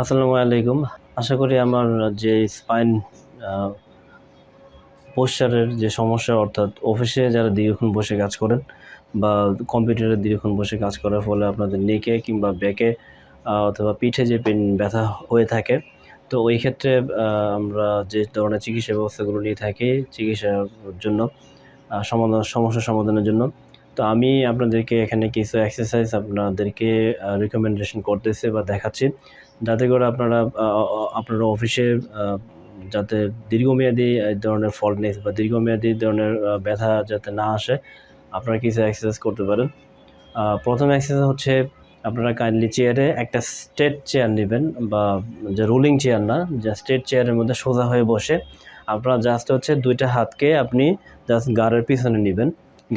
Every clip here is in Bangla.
আসসালামু আলাইকুম। আশা করি আমার যে স্পাইন পোস্চারের যে সমস্যা, অর্থাৎ অফিসে যারা দীর্ঘক্ষণ বসে কাজ করেন বা কম্পিউটারে দীর্ঘক্ষণ বসে কাজ করার ফলে আপনাদের নেকে কিংবা ব্যাকে অথবা পিঠে যে পেন ব্যথা হয়ে থাকে, তো ওই ক্ষেত্রে আমরা যে ধরনের চিকিৎসা ব্যবস্থাগুলো নিয়ে থাকি চিকিৎসার জন্য সমাধান সমস্যার সমাধানের জন্য, তো আমি আপনাদেরকে এখানে কিছু এক্সারসাইজ আপনাদেরকে রিকমেন্ডেশন করতেছি বা দেখাচ্ছি। যাতে করে আপনারা আপনারা অফিসে যাতে দীর্ঘমেয়াদী এই ধরনের ফলনেস বা দীর্ঘমেয়াদী ধরনের ব্যথা যাতে না আসে, আপনারা কিছু এক্সারসাইজ করতে পারেন। প্রথম এক্সারসাইজ হচ্ছে আপনারা কাইন্ডলি চেয়ারে একটা স্ট্রেট চেয়ার নেবেন বা যে রোলিং চেয়ার না, যে স্ট্রেট চেয়ারের মধ্যে সোজা হয়ে বসে আপনারা জাস্ট হচ্ছে দুইটা হাতকে আপনি জাস্ট গাড়ের পিছনে নেবেন।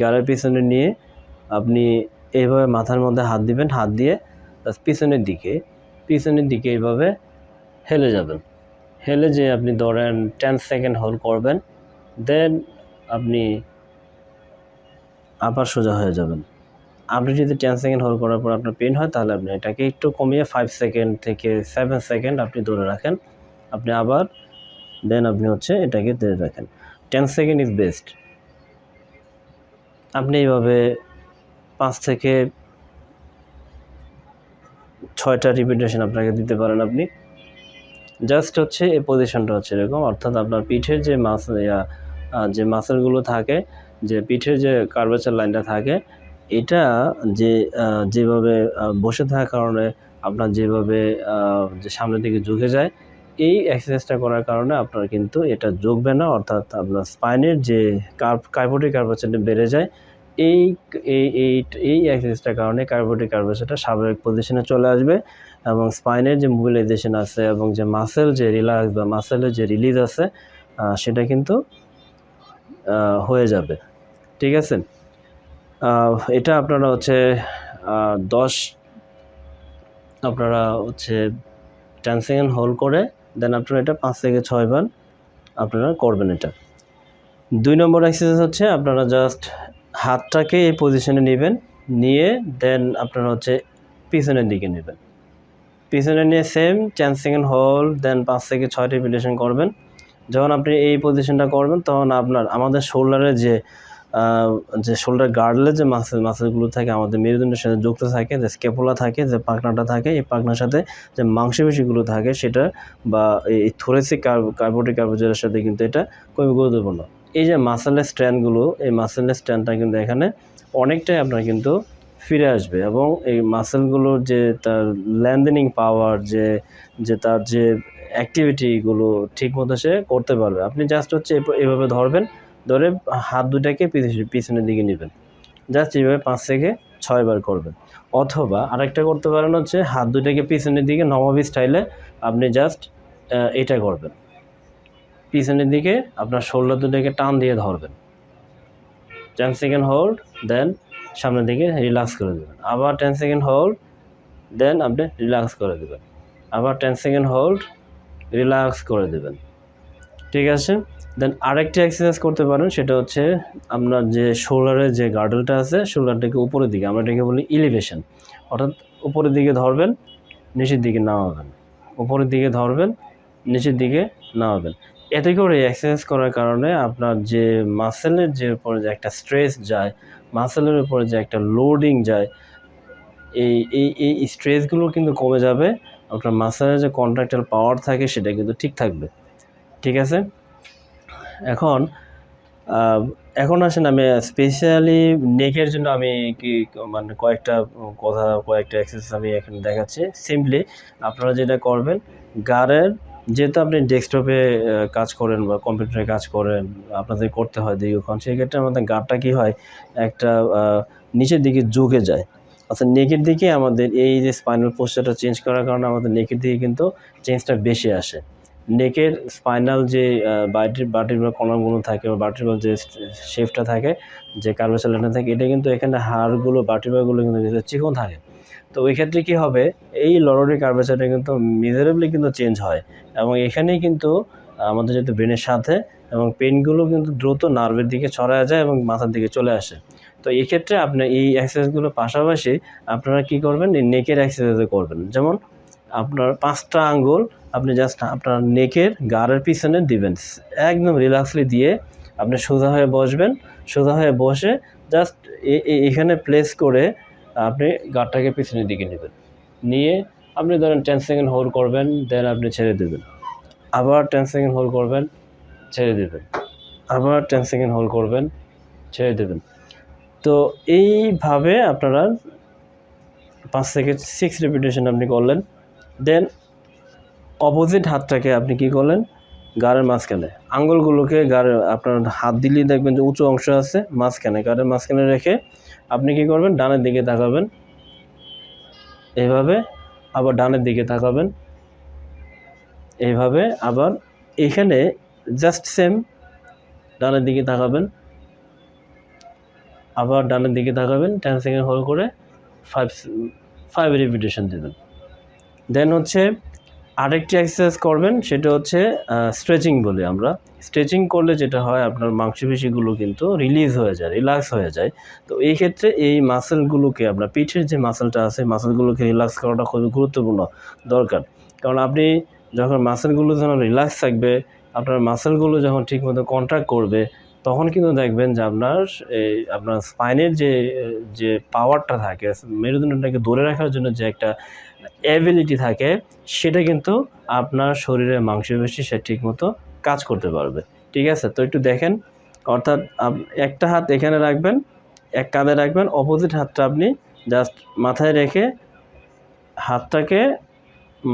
গাড়ের পিছনে নিয়ে আপনি এইভাবে মাথার মধ্যে হাত দিবেন, হাত দিয়ে জাস্ট পিছনের দিকে পিছনের দিকে এইভাবে হেলে যাবেন। হেলে যে আপনি ধরেন টেন সেকেন্ড হোল্ড করবেন দেন আপনি আবার সোজা হয়ে যাবেন। আপনি যদি টেন সেকেন্ড হোল্ড করার পর আপনার পেন হয়, তাহলে আপনি এটাকে একটু কমিয়ে ফাইভ সেকেন্ড থেকে সেভেন সেকেন্ড আপনি ধরে রাখেন। আপনি আবার দেন আপনি হচ্ছে এটাকে ধরে রাখেন। টেন সেকেন্ড ইজ বেস্ট আপনি এইভাবে পাঁচ থেকে ছয়টা রিপিটেশন আপনাকে দিতে পারেন আপনি। জাস্ট হচ্ছে এই পজিশনটা হচ্ছে এরকম, অর্থাৎ আপনার পিঠের যে মাস যে মাসেলগুলো থাকে, যে পিঠের যে কার্ভেচার লাইনটা থাকে, এটা যে যেভাবে বসে থাকার কারণে আপনার যেভাবে যে সামনের দিকে ঝুঁকে যায়, এই এক্সারসাইজটা করার কারণে আপনার কিন্তু এটা ঝুঁকবে না, অর্থাৎ আপনার স্পাইনের যে কার্ভ কার্বোটিক কার্ভেচারটা বেড়ে যায় এই এই এই এক্সারসাইজটার কারণে কার্বোটিক কার্ভেচারটা স্বাভাবিক পজিশনে চলে আসবে এবং স্পাইনের যে মোবিলাইজেশন আছে এবং যে মাসেল যে রিল্যাক্স বা মাসেলের যে রিলিজ আছে সেটা কিন্তু হয়ে যাবে। ঠিক আছে? এটা আপনারা হচ্ছে দশ, আপনারা হচ্ছে টেন সেকেন্ড হোল্ড করে দেন আপনারা এটা পাঁচ থেকে ছয় ছয়বার আপনারা করবেন এটা। দুই নম্বর এক্সারসাইজ হচ্ছে আপনারা জাস্ট হাতটাকে এই পজিশনে নেবেন, নিয়ে দেন আপনারা হচ্ছে পিছনের দিকে নেবেন। পিছনে নিয়ে সেম টেন সেকেন্ড হোল্ড দেন পাঁচ থেকে ছয় রিপিটেশন করবেন। যখন আপনি এই পজিশনটা করবেন, তখন আপনার, আমাদের শোল্ডারের যে যে শোল্ডার গার্ডলের যে মাসেল মাসেলগুলো থাকে, আমাদের মেরুদণ্ডের সাথে যুক্ত থাকে, যে স্কেপোলা থাকে, যে পাখনাটা থাকে, এই পাখনার সাথে যে মাংসপেশিগুলো থাকে, সেটা বা এই থোরেসিক কার্বোটিক কার্বোজের সাথে কিন্তু এটা খুবই গুরুত্বপূর্ণ। এই যে মাসেলের স্ট্যান্ডগুলো এই মাসেলের স্ট্যান্ডটা কিন্তু এখানে অনেকটাই আপনার কিন্তু ফিরে আসবে এবং এই মাসেলগুলোর যে তার ল্যান্ডেনিং পাওয়ার যে যে তার যে অ্যাক্টিভিটিগুলো ঠিক মতো সে করতে পারবে। আপনি জাস্ট হচ্ছে এভাবে ধরবেন, ধরে হাত দুটাকে পিছনের দিকে নেবেন। জাস্ট এইভাবে পাঁচ থেকে ছয়বার করবেন। অথবা আরেকটা করতে পারেন হচ্ছে হাত দুটাকে পিছনের দিকে নবাবি স্টাইলে আপনি জাস্ট এটা করবেন। পিছনের দিকে আপনার শোল্ডার দুটাকে টান দিয়ে ধরবেন। টেন সেকেন্ড হোল্ড দেন সামনের দিকে রিল্যাক্স করে দেবেন। আবার টেন সেকেন্ড হোল্ড দেন আপনি রিল্যাক্স করে দেবেন। আবার টেন সেকেন্ড হোল্ড রিল্যাক্স করে দেবেন। ঠিক আছে? দেন আরেকটি এক্সারসাইজ করতে পারেন, সেটা হচ্ছে আপনার যে শোল্ডারের যে গার্ডেলটা আছে শোল্ডারটাকে উপরের দিকে, আমরা এটাকে বলি ইলিভেশন অর্থাৎ উপরের দিকে ধরবেন, নিচের দিকে নামাবেন। উপরের দিকে ধরবেন, নিচের দিকে নামাবেন। এতে করে এক্সারসাইজ করার কারণে আপনার যে মাসেলের যে উপরে যে একটা স্ট্রেস যায়, মাসেলের উপরে যে একটা লোডিং যায়, এই এই এই স্ট্রেসগুলো কিন্তু কমে যাবে। আপনার মাসেলের যে কন্ট্রাক্টাল পাওয়ার থাকে সেটা কিন্তু ঠিক থাকবে। ঠিক আছে? এখন এখন আসেন আমি স্পেশালি নেকের জন্য আমি কি মানে কয়েকটা কথা, কয়েকটা এক্সারসাইজ আমি এখানে দেখাচ্ছি। সিম্পলি আপনারা যেটা করবেন, গাড়ের যেহেতু আপনি ডেস্কটপে কাজ করেন বা কম্পিউটারে কাজ করেন, আপনাদের করতে হয় দীর্ঘক্ষণ, সেক্ষেত্রে আমাদের গাড়টা কী হয়, একটা নিচের দিকে ঝুঁকে যায়। অর্থাৎ নেকের দিকে আমাদের এই যে স্পাইনাল পোস্টারটা চেঞ্জ করার কারণে আমাদের নেকের দিকে কিন্তু চেঞ্জটা বেশি আসে। নেকের স্পাইনাল যে বাটির বাটির বা কণাগুলো থাকে বা বাটির যে শেফটা থাকে, যে কার্বোসাইলেটটা থাকে, এটা কিন্তু এখানে হাড়গুলো বাটিবাগুলো কিন্তু চিকন থাকে। তো ওই ক্ষেত্রে কী হবে? এই লরোরি কার্বোসাইডটা কিন্তু মিজারেবলি কিন্তু চেঞ্জ হয় এবং এখানেই কিন্তু আমাদের যেহেতু ব্রেনের সাথে এবং পেনগুলো কিন্তু দ্রুত নার্ভের দিকে ছড়া যায় এবং মাথার দিকে চলে আসে। তো এই ক্ষেত্রে আপনি এই এক্সারসাইজগুলো পাশাপাশি আপনারা কি করবেন? এই নেকের এক্সারসাইজও করবেন। যেমন আপনার পাঁচটা আঙ্গুল আপনি জাস্ট আপনার নেকের গাড়ের পিছনে দিবেন। একদম রিল্যাক্সলি দিয়ে আপনি সোজা হয়ে বসবেন। সোজা হয়ে বসে জাস্ট এখানে প্লেস করে আপনি গাড়টাকে পিছনের দিকে নেবেন। নিয়ে আপনি ধরেন টেন সেকেন্ড হোল্ড করবেন দেন আপনি ছেড়ে দেবেন। আবার টেন সেকেন্ড হোল্ড করবেন, ছেড়ে দেবেন। আবার টেন সেকেন্ড হোল্ড করবেন, ছেড়ে দেবেন। তো এইভাবে আপনারা পাঁচ থেকে সিক্স রেপিটেশন আপনি করলেন। দেন অপোজিট হাতটাকে আপনি কি করলেন? গাড়ের মাঝখানে। আঙ্গুলগুলোকে গাড়ের আপনার হাত দিলেই দেখবেন যে উঁচু অংশ আছে মাঝখানে। গাড়ের মাঝখানে রেখে আপনি কি করবেন? ডানের দিকে তাকাবেন। এইভাবে আবার ডানের দিকে তাকাবেন। এইভাবে আবার এখানে জাস্ট সেম ডানের দিকে তাকাবেন। আবার ডানের দিকে তাকাবেন। টেন সেকেন্ড হোল্ড করে ফাইভ ফাইভ রিপিটেশন দেবেন। দেন হচ্ছে আরেকটি এক্সারসাইজ করবেন, সেটা হচ্ছে স্ট্রেচিং বলি আমরা। স্ট্রেচিং করলে যেটা হয়, আপনার মাংসপেশিগুলো কিন্তু রিলিজ হয়ে যায় রিল্যাক্স হয়ে যায়। তো এই ক্ষেত্রে এই মাসেলগুলোকে আপনার পিঠের যে মাসেলটা আছে মাসেলগুলোকে রিল্যাক্স করাটা খুবই গুরুত্বপূর্ণ দরকার। কারণ আপনি যখন মাসেলগুলো যখন রিল্যাক্স থাকবে, আপনার মাসেলগুলো যখন ঠিকমতো কন্ট্রাক্ট করবে, তখন কিন্তু দেখবেন যে আপনার এই আপনার স্পাইনের যে যে পাওয়ারটা থাকে, মেরুদণ্ডটাকে ধরে রাখার জন্য যে একটা অ্যাবিলিটি থাকে, সেটা কিন্তু আপনার শরীরের মাংসপেশি সে ঠিকমতো কাজ করতে পারবে। ঠিক আছে? তো একটু দেখেন, অর্থাৎ একটা হাত এখানে রাখবেন, এক কাঁধে রাখবেন অপোজিট হাতটা আপনি জাস্ট মাথায় রেখে হাতটাকে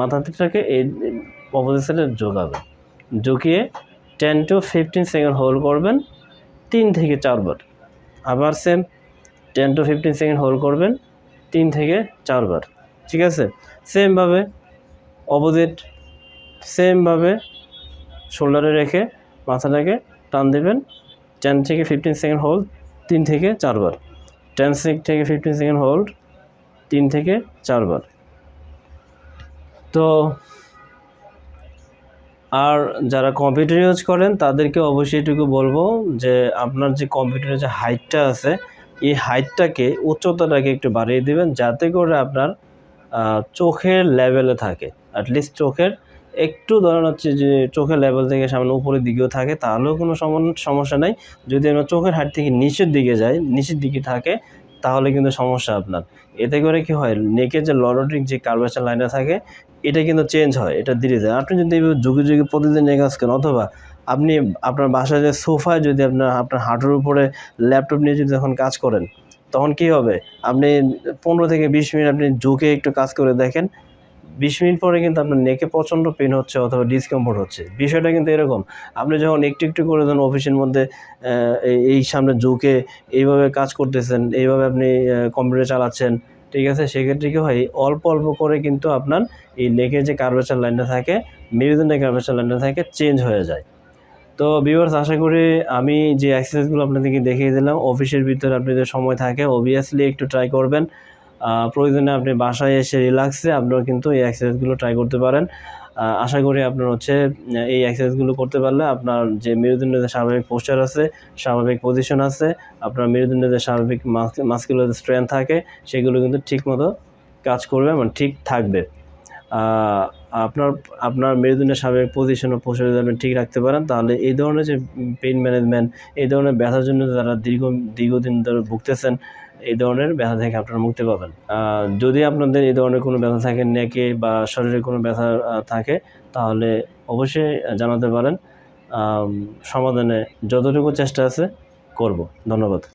মাথাটাকে এই অপোজিট সাইডে ঝোঁকাবেন। ঝুঁকিয়ে ten to fifteen second hold করবেন, তিন থেকে চারবার। আবার same ten to fifteen second hold করবেন, তিন থেকে চারবার। ঠিক আছে? সেমভাবে অপোজিট সেমভাবে শোল্ডারে রেখে মাথাটাকে টান দেবেন। টেন থেকে ফিফটিন সেকেন্ড হোল্ড তিন থেকে চারবার। টেন থেকে ফিফটিন সেকেন্ড হোল্ড তিন থেকে চারবার। তো আর যারা কম্পিউটার ইউজ করেন, তাদেরকে অবশ্যই এটুকু বলব যে, আপনার যে কম্পিউটারের যে হাইটটা আছে, এই হাইটটাকে উচ্চতাটাকে একটু বাড়িয়ে দিবেন, যাতে করে আপনার চোখের লেভেলে থাকে। অ্যাটলিস্ট চোখের একটু ধরেন হচ্ছে যে চোখের লেভেল থেকে সামনে উপরের দিকেও থাকে, তাহলেও কোনো সমস্যা নাই। যদি আপনার চোখের হাইট থেকে নিচের দিকে যাই, নিচের দিকে থাকে, তাহলে কিন্তু সমস্যা আপনার। এতে করে কি হয় নেকের যে লরোটিক যে কার্ভেচার লাইনটা থাকে, এটা কিন্তু চেঞ্জ হয়, এটা ধীরে ধীরে। আপনি যদি যুগে যুগে প্রতিদিন কাজ করেন, অথবা আপনি আপনার বাসায় যে সোফায় যদি আপনার আপনার হাঁটুর উপরে ল্যাপটপ নিয়ে যদি যখন কাজ করেন তখন কি হবে? আপনি পনেরো থেকে বিশ মিনিট আপনি ঝুঁকে একটু কাজ করে দেখেন। বিশ মিনিট পরে কিন্তু আপনার নেকে প্রচণ্ড পেন হচ্ছে অথবা ডিসকমফোর্ট হচ্ছে। বিষয়টা কিন্তু এরকম, আপনি যখন একটু একটু করে যখন অফিসের মধ্যে এই- সামনে ঝুঁকে এইভাবে কাজ করতেছেন, এইভাবে আপনি কম্পিউটার চালাচ্ছেন, ঠিক আছে? সেক্ষেত্রে কী হয়, অল্প অল্প করে কিন্তু আপনার এই নেকের যে কার্ভেচার লাইনটা থাকে মেরুদণ্ডের কার্ভেচার লাইনটা থাকে চেঞ্জ হয়ে যায়। তো ভিউয়ার্স আশা করি আমি যে এক্সারসাইজগুলো আপনাদেরকে দেখিয়ে দিলাম অফিসের ভিতরে আপনি যে সময় থাকে অবভিয়াসলি একটু ট্রাই করবেন। প্রয়োজনে আপনি বাসায় এসে রিল্যাক্সে আপনারা কিন্তু এই এক্সারসাইজগুলো ট্রাই করতে পারেন। আশা করি আপনার হচ্ছে, এই এক্সারসাইজগুলো করতে পারলে আপনার যে মেরুদণ্ডের স্বাভাবিক পোস্টার আছে, স্বাভাবিক পজিশন আছে, আপনার মেরুদণ্ডের যে স্বাভাবিক মাস্কুলার স্ট্রেংথ থাকে, সেগুলো কিন্তু ঠিকমতো কাজ করবে মানে ঠিক থাকবে। আপনার আপনার মেরুদণ্ডের স্বাভাবিক পজিশন ও যদি আপনি ঠিক রাখতে পারেন, তাহলে এই ধরনের যে পেইন ম্যানেজমেন্ট এই ধরনের ব্যথার জন্য যারা দীর্ঘ, দীর্ঘদিন ধরে ভুগতেছেন, এই ধরনের ব্যথা থেকে আপনারা মুক্তি পাবেন। যদি আপনাদের এই ধরনের কোনো ব্যথা থাকে, নেকে বা শরীরে কোনো ব্যথা থাকে, তাহলে অবশ্যই জানাতে পারেন। সমাধানে যতটুকু চেষ্টা আছে, করব। ধন্যবাদ।